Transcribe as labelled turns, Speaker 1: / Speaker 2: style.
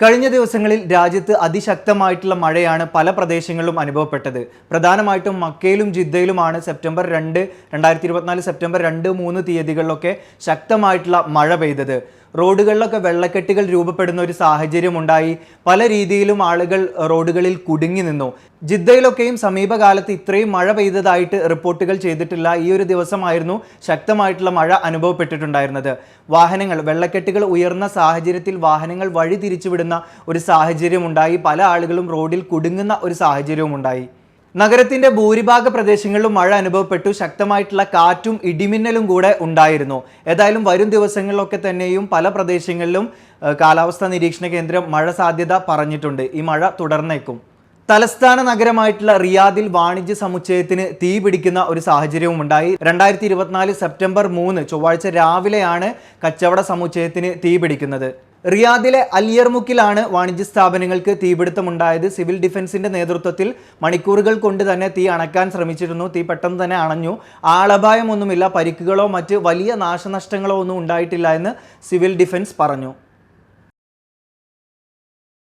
Speaker 1: കഴിഞ്ഞ ദിവസങ്ങളിൽ രാജ്യത്ത് അതിശക്തമായിട്ടുള്ള മഴയാണ് പല പ്രദേശങ്ങളിലും അനുഭവപ്പെട്ടത്. പ്രധാനമായിട്ടും മക്കയിലും ജിദ്ദയിലുമാണ് സെപ്റ്റംബർ രണ്ട് രണ്ടായിരത്തി ഇരുപത്തിനാല് സെപ്റ്റംബർ രണ്ട് മൂന്ന് തീയതികളിലൊക്കെ ശക്തമായിട്ടുള്ള മഴ പെയ്തത്. റോഡുകളിലൊക്കെ വെള്ളക്കെട്ടുകൾ രൂപപ്പെടുന്ന ഒരു സാഹചര്യം ഉണ്ടായി പല രീതിയിലും ആളുകൾ റോഡുകളിൽ കുടുങ്ങി നിന്നു. ജിദ്ദയിലൊക്കെയും സമീപകാലത്ത് ഇത്രയും മഴ പെയ്തതായിട്ട് റിപ്പോർട്ടുകൾ ചെയ്തിട്ടില്ല. ഈ ഒരു ദിവസമായിരുന്നു ശക്തമായിട്ടുള്ള മഴ അനുഭവപ്പെട്ടിട്ടുണ്ടായിരുന്നത്. വാഹനങ്ങൾ വെള്ളക്കെട്ടുകൾ ഉയർന്ന സാഹചര്യത്തിൽ വാഹനങ്ങൾ വഴി തിരിച്ചുവിടുന്ന ഒരു സാഹചര്യം ഉണ്ടായി പല ആളുകളും റോഡിൽ കുടുങ്ങുന്ന ഒരു സാഹചര്യവും ഉണ്ടായി നഗരത്തിന്റെ ഭൂരിഭാഗ പ്രദേശങ്ങളിലും മഴ അനുഭവപ്പെട്ടു. ശക്തമായിട്ടുള്ള കാറ്റും ഇടിമിന്നലും കൂടെ ഉണ്ടായിരുന്നു. ഏതായാലും വരും ദിവസങ്ങളിലൊക്കെ തന്നെയും പല പ്രദേശങ്ങളിലും കാലാവസ്ഥാ നിരീക്ഷണ കേന്ദ്രം മഴ സാധ്യത പറഞ്ഞിട്ടുണ്ട്. ഈ മഴ തുടർന്നേക്കും. തലസ്ഥാന നഗരമായിട്ടുള്ള റിയാദിൽ വാണിജ്യ സമുച്ചയത്തിന് തീ പിടിക്കുന്ന ഒരു സാഹചര്യവും ഉണ്ടായി. രണ്ടായിരത്തി ഇരുപത്തിനാല് സെപ്റ്റംബർ മൂന്ന് ചൊവ്വാഴ്ച രാവിലെയാണ് കച്ചവട സമുച്ചയത്തിന് തീ പിടിക്കുന്നത്. റിയാദിലെ അലിയർമുക്കിലാണ് വാണിജ്യ സ്ഥാപനങ്ങൾക്ക് തീപിടുത്തമുണ്ടായത്. സിവിൽ ഡിഫൻസിന്റെ നേതൃത്വത്തിൽ മണിക്കൂറുകൾ കൊണ്ട് തന്നെ തീ അണക്കാൻ ശ്രമിച്ചിരുന്നു. തീ പെട്ടെന്ന് തന്നെ അണഞ്ഞു. ആളപായമൊന്നുമില്ല. പരിക്കുകളോ മറ്റ് വലിയ നാശനഷ്ടങ്ങളോ ഒന്നും ഉണ്ടായിട്ടില്ല എന്ന് സിവിൽ ഡിഫൻസ് പറഞ്ഞു.